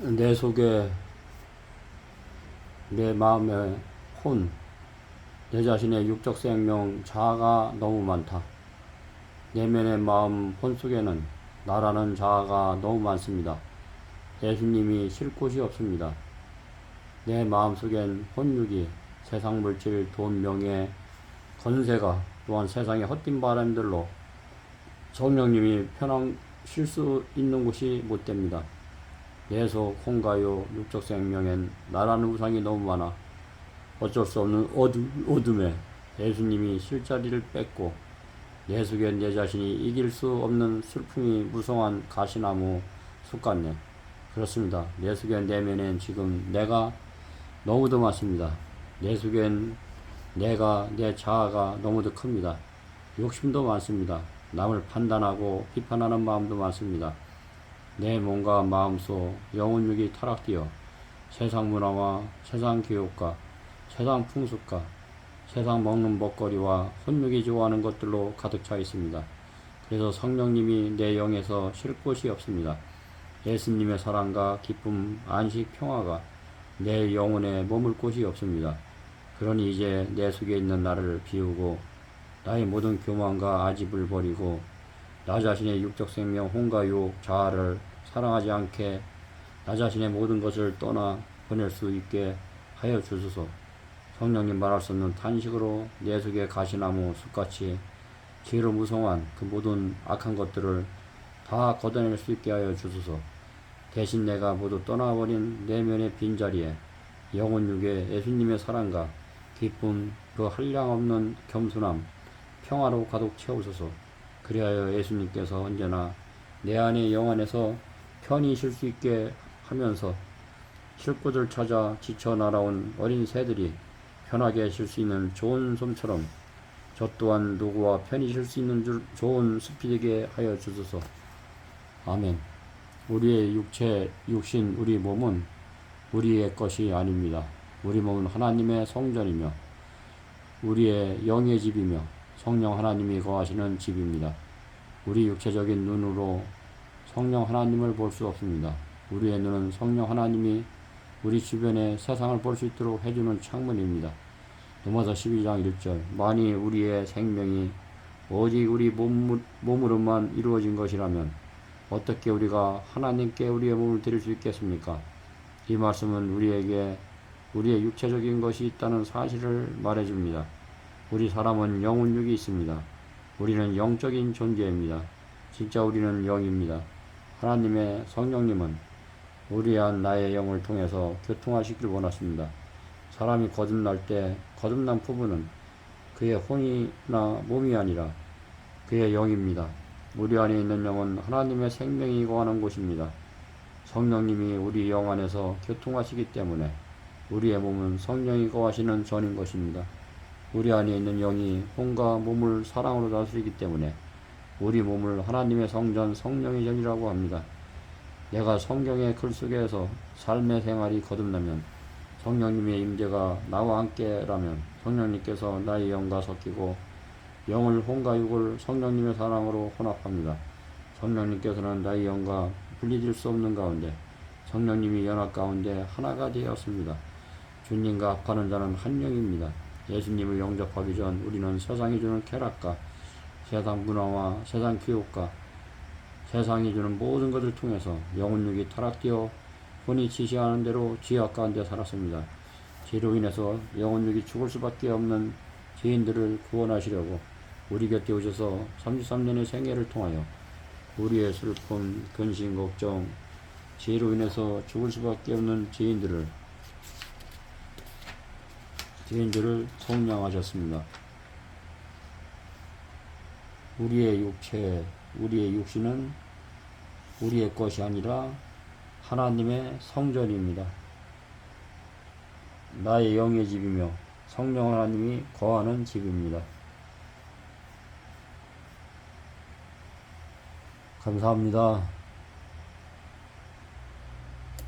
내 속에 내 마음의 혼, 내 자신의 육적 생명 자아가 너무 많다. 내면의 마음 혼 속에는 나라는 자아가 너무 많습니다. 예수님이 쉴 곳이 없습니다. 내 마음 속엔 혼육이 세상 물질, 돈, 명예, 건세가 또한 세상의 헛된 바람들로 성령님이 편한 쉴 수 있는 곳이 못 됩니다. 내속 홍가요 육적 생명엔 나라는 우상이 너무 많아 어쩔 수 없는 어둠, 어둠에 예수님이 실자리를 뺏고 내 속에 내 자신이 이길 수 없는 슬픔이 무성한 가시나무 숲 같네. 그렇습니다. 내 속에 내면엔 지금 내가 너무도 많습니다. 내 속엔 내가 내 자아가 너무도 큽니다. 욕심도 많습니다. 남을 판단하고 비판하는 마음도 많습니다. 내 몸과 마음속 영혼육이 타락되어 세상 문화와 세상 교육과 세상 풍습과 세상 먹는 먹거리와 혼육이 좋아하는 것들로 가득 차 있습니다. 그래서 성령님이 내 영에서 쉴 곳이 없습니다. 예수님의 사랑과 기쁨, 안식, 평화가 내 영혼에 머물 곳이 없습니다. 그러니 이제 내 속에 있는 나를 비우고 나의 모든 교만과 아집을 버리고 나 자신의 육적 생명 혼과 육 자아를 사랑하지 않게 나 자신의 모든 것을 떠나 보낼 수 있게 하여 주소서. 성령님 말할 수 없는 탄식으로 내 속에 가시나무 숲같이 지혜로 무성한 그 모든 악한 것들을 다 걷어낼 수 있게 하여 주소서. 대신 내가 모두 떠나버린 내면의 빈자리에 영혼 육의 예수님의 사랑과 기쁨, 그 한량없는 겸손함, 평화로 가득 채우소서. 그리하여 예수님께서 언제나 내 안의 영안에서 편히 쉴 수 있게 하면서 쉴 곳을 찾아 지쳐 날아온 어린 새들이 편하게 쉴 수 있는 좋은 솜처럼 저 또한 누구와 편히 쉴 수 있는 줄 좋은 숲이 되게 하여 주소서. 아멘. 우리의 육체, 육신, 우리 몸은 우리의 것이 아닙니다. 우리 몸은 하나님의 성전이며 우리의 영의 집이며 성령 하나님이 거하시는 집입니다. 우리 육체적인 눈으로 성령 하나님을 볼 수 없습니다. 우리의 눈은 성령 하나님이 우리 주변의 세상을 볼 수 있도록 해주는 창문입니다. 로마서 12장 1절 만이 우리의 생명이 오직 우리 몸, 몸으로만 이루어진 것이라면 어떻게 우리가 하나님께 우리의 몸을 드릴 수 있겠습니까? 이 말씀은 우리에게 우리의 육체적인 것이 있다는 사실을 말해줍니다. 우리 사람은 영혼육이 있습니다. 우리는 영적인 존재입니다. 진짜 우리는 영입니다. 하나님의 성령님은 우리 안 나의 영을 통해서 교통하시길 원하십니다. 사람이 거듭날 때 거듭난 부부는 그의 혼이나 몸이 아니라 그의 영입니다. 우리 안에 있는 영은 하나님의 생명이 거하는 곳입니다. 성령님이 우리 영 안에서 교통하시기 때문에 우리의 몸은 성령이 거하시는 전인 것입니다. 우리 안에 있는 영이 혼과 몸을 사랑으로 다스리기 때문에 우리 몸을 하나님의 성전 성령의 전이라고 합니다. 내가 성경의 글 속에서 삶의 생활이 거듭나면 성령님의 임재가 나와 함께라면 성령님께서 나의 영과 섞이고 영을 혼과 육을 성령님의 사랑으로 혼합합니다. 성령님께서는 나의 영과 분리될 수 없는 가운데 성령님이 연합 가운데 하나가 되었습니다. 주님과 합하는 자는 한 영입니다. 예수님을 영접하기 전 우리는 세상이 주는 쾌락과 세상 문화와 세상 교육과 세상이 주는 모든 것을 통해서 영혼육이 타락되어 혼이 지시하는 대로 지악 가운데 살았습니다. 죄로 인해서 영혼육이 죽을 수밖에 없는 죄인들을 구원하시려고 우리 곁에 오셔서 33년의 생애를 통하여 우리의 슬픔, 근심, 걱정, 죄로 인해서 죽을 수밖에 없는 죄인들을 죄인들을 성량하셨습니다. 우리의 육체, 우리의 육신은 우리의 것이 아니라 하나님의 성전입니다. 나의 영의 집이며 성령 하나님이 거하는 집입니다. 감사합니다.